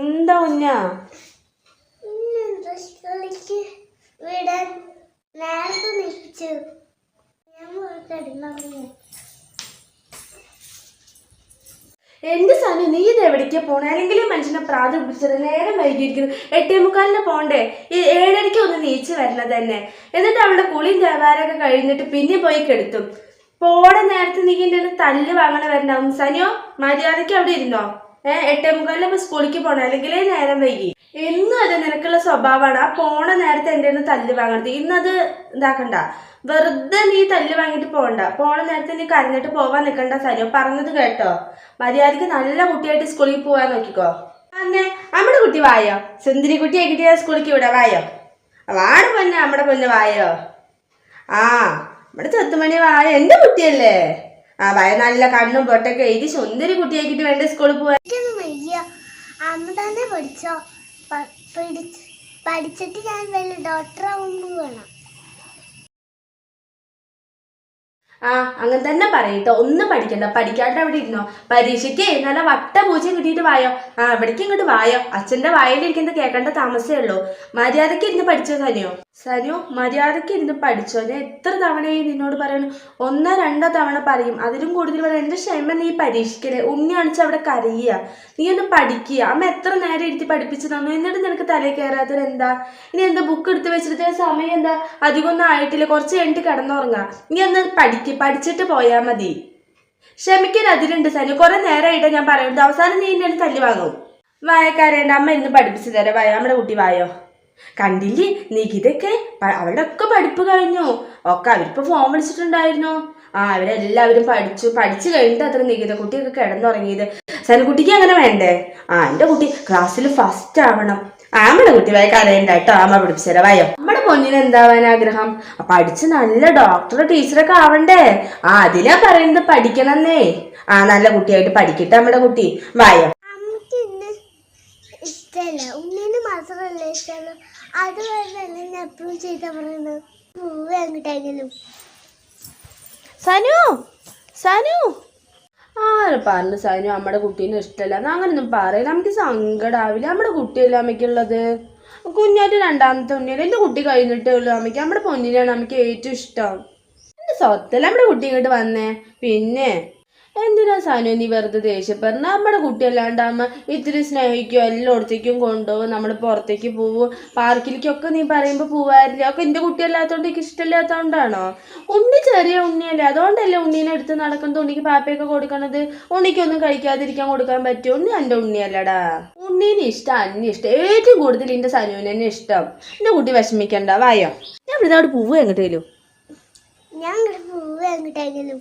എന്താ ഉന്ന എന്റെ സാനു നീ ഇത് എവിടേക്കാ പോണേ? അല്ലെങ്കിൽ മനുഷ്യനെ പ്രാതി പിടിച്ചത്? നേരം വൈകിയിരിക്കുന്നു. എട്ടേ മുക്കാലിന് പോണ്ടേ? ഈ ഏഴരയ്ക്ക് ഒന്ന് നീച്ച് വരണത് തന്നെ. എന്നിട്ട് അവളുടെ കുളിയും വ്യാപാരമൊക്കെ കഴിഞ്ഞിട്ട് പിന്നെ പോയി കെടുത്തും. പോടെ നേരത്തെ നീ എന്റെ കയ്യിന്ന് തല്ല് വാങ്ങണ വരണ്ടാവും സനിയോ മര്യാദയ്ക്ക് അവിടെ ഇരുന്നോ? എട്ടേ നമ്മൾ സ്കൂളിലേക്ക് പോകണം അല്ലെങ്കിൽ നേരം വൈകി. എന്നും അത് നിനക്കുള്ള സ്വഭാവമാണ്. ആ പോണ നേരത്തെ എന്റെ ഒന്ന് തല്ല് വാങ്ങണത് ഇന്നത് ഇതാക്കണ്ട. വെറുതെ നീ തല്ല് വാങ്ങിയിട്ട് പോകണ്ട. പോണ നേരത്തെ നീ കരഞ്ഞിട്ട് പോവാൻ നിൽക്കണ്ട സനിയോ പറഞ്ഞത് കേട്ടോ. മര്യാദയ്ക്ക് നല്ല കുട്ടിയായിട്ട് സ്കൂളിൽ പോവാൻ നോക്കിക്കോ. അന്നെ നമ്മുടെ കുട്ടി വായോ? സുന്ദരി കുട്ടി ആക്കിട്ട് സ്കൂളിലേക്ക് വിടാം വായോ? വാട് പൊന്നെ നമ്മുടെ പൊന്നെ വായോ? ആ നമ്മുടെ ചെത്തുമണി വായോ? എന്റെ കുട്ടിയല്ലേ? ആ വായ നല്ല കണ്ണും പൊട്ടൊക്കെ. എഴുതി സുന്ദരി കുട്ടിയാക്കിട്ട് വേണ്ട സ്കൂളിൽ വയ്യ അമ്മ തന്നെ പഠിച്ചോ പഠിച്ചിട്ട് ഞാൻ വലിയ ഡോക്ടർ ആവുമ്പോൾ വേണം. ആ അങ്ങനെ തന്നെ പറയട്ടോ ഒന്നും പഠിക്കണ്ട. പഠിക്കാണ്ട് അവിടെ ഇരുന്നോ. പരീക്ഷയ്ക്ക് നല്ല വട്ട പൂജ്യം കിട്ടിയിട്ട് വായോ? ആ അവിടേക്ക് ഇങ്ങോട്ട് വായോ? അച്ഛന്റെ വായിലിരിക്കുന്നത് കേൾക്കേണ്ട താമസേ ഉള്ളൂ. മര്യാദയ്ക്ക് ഇരുന്ന് പഠിച്ചോ സനിയോ? സനിയോ മര്യാദയ്ക്ക് ഇരുന്ന് പഠിച്ചോ. ഞാൻ എത്ര തവണയായി നിന്നോട് പറയണു? ഒന്നോ രണ്ടോ തവണ പറയും. അതിലും കൂടുതൽ പറയാം എന്റെ ക്ഷമ നീ പരീക്ഷിക്കലേ ഉണ്ണി അണിച്ച് അവിടെ കരയുക. നീ ഒന്ന് പഠിക്കുക. അമ്മ എത്ര നേരം ഇരുത്തി പഠിപ്പിച്ചു തന്നു? എന്നിട്ട് നിനക്ക് തലയിൽ കയറാത്തത് എന്താ? ഇനി എന്താ ബുക്ക് എടുത്ത് വെച്ചിട്ട്? സമയം എന്താ? അധികമൊന്നും ആയിട്ടില്ല. കുറച്ച് കഴിഞ്ഞിട്ട് കിടന്നുറങ്ങാം. നീ ഒന്ന് പഠിക്ക് പഠിച്ചിട്ട് പോയാൽ മതി. ക്ഷമിക്കാൻ അതിലുണ്ട് സനു. കുറെ നേരമായിട്ട് ഞാൻ പറയുന്നത്. അവസാനം നീ എന്നെ തല്ലി വാങ്ങും. വായക്കാരേണ്ട അമ്മ ഇരുന്ന് പഠിപ്പിച്ചു തരാം. വായ നമ്മുടെ കുട്ടി വായോ? കണ്ടില്ലേ? നികിതൊക്കെ പ- അവളുടെ ഒക്കെ പഠിപ്പ് കഴിഞ്ഞു. ഒക്കെ അവരിപ്പോ ഫോൺ വിളിച്ചിട്ടുണ്ടായിരുന്നു. ആ അവരെല്ലാവരും പഠിച്ചു. പഠിച്ചു കഴിഞ്ഞിട്ട് അത്ര നികിത കുട്ടിയൊക്കെ കിടന്നുറങ്ങിയത്. സനുകുട്ടിക്ക് അങ്ങനെ വേണ്ടേ? ആ എന്റെ കുട്ടി ക്ലാസ്സിൽ ഫസ്റ്റ് ആവണം. ആമ്മയുടെ കുട്ടി വായ കരയണ്ട കേട്ടോ പഠിപ്പിച്ചു തരാം. വായോ? പൊന്നിന് എന്താവാൻ ആഗ്രഹം പഠിച്ച് നല്ല ഡോക്ടർ ടീച്ചറൊക്കെ ആവണ്ടേ? ആ അതിലാ പറയുന്നത് പഠിക്കണമെന്നേ. ആ നല്ല കുട്ടിയായിട്ട് പഠിക്കട്ടെ നമ്മുടെ കുട്ടി. വായോ. ഉണ്ണീന് മാത്രമല്ല അത് പറഞ്ഞല്ലേ ഞാൻ എപ്പോഴും ചെയ്ത പറയുന്നത്. പൂവ് എങ്ങോട്ടെങ്കിലും സനു സനു. ആരും പറഞ്ഞു സനു? നമ്മുടെ കുട്ടീനെ ഇഷ്ടമല്ല. അങ്ങനെ അങ്ങനൊന്നും പറയില്ല. നമുക്ക് സങ്കടാവില്ല. നമ്മുടെ കുട്ടിയല്ലേ അമ്മയ്ക്കുള്ളത്? കുഞ്ഞായിട്ട് രണ്ടാമത്തെ ഉണ്ണിയല്ലേ എന്റെ കുട്ടി കഴിഞ്ഞിട്ടേ ഉള്ളൂ അമ്മയ്ക്ക്. നമ്മുടെ പൊന്നിനെയാണ് അമ്മയ്ക്ക് ഏറ്റവും ഇഷ്ടം. എന്റെ സ്വത്തല്ല നമ്മുടെ കുട്ടി ഇങ്ങോട്ട് വന്നേ? പിന്നെ എന്തിനാ സാനു നീ വെറുതെ ദേഷ്യപ്പെടുന്ന നമ്മുടെ കുട്ടിയല്ലാണ്ട് അമ്മ ഇത്തിരി സ്നേഹിക്കും എല്ലായിടത്തേക്കും കൊണ്ടുപോകും നമ്മൾ പുറത്തേക്ക് പോവും. പാർക്കിലേക്കൊക്കെ നീ പറയുമ്പോൾ പോവാറില്ല ഒക്കെ എന്റെ കുട്ടിയല്ലാത്തതുകൊണ്ട് എനിക്ക് ഇഷ്ടമില്ലാത്തതുകൊണ്ടാണോ ഉണ്ണി ചെറിയ ഉണ്ണിയല്ലേ? അതുകൊണ്ടല്ലേ ഉണ്ണീനെ എടുത്ത് നടക്കുന്നത്? ഉണ്ണിക്ക് പാപ്പയൊക്കെ കൊടുക്കണത് ഉണ്ണിക്കൊന്നും കഴിക്കാതിരിക്കാൻ കൊടുക്കാൻ പറ്റുമോ? ഉണ്ണി എന്റെ ഉണ്ണിയല്ലടാ. ഉണ്ണീനെ ഇഷ്ടം അന്നെ ഇഷ്ടം. ഏറ്റവും കൂടുതൽ എന്റെ സനുവിന് ഇഷ്ടം. എന്റെ കുട്ടി വിഷമിക്കണ്ട. വായോ. ഞാൻ ഇവിടെ അവിടെ പൂവ് എങ്ങോട്ട് വരും? ഞാൻ പൂവ് എങ്ങോട്ടെങ്കിലും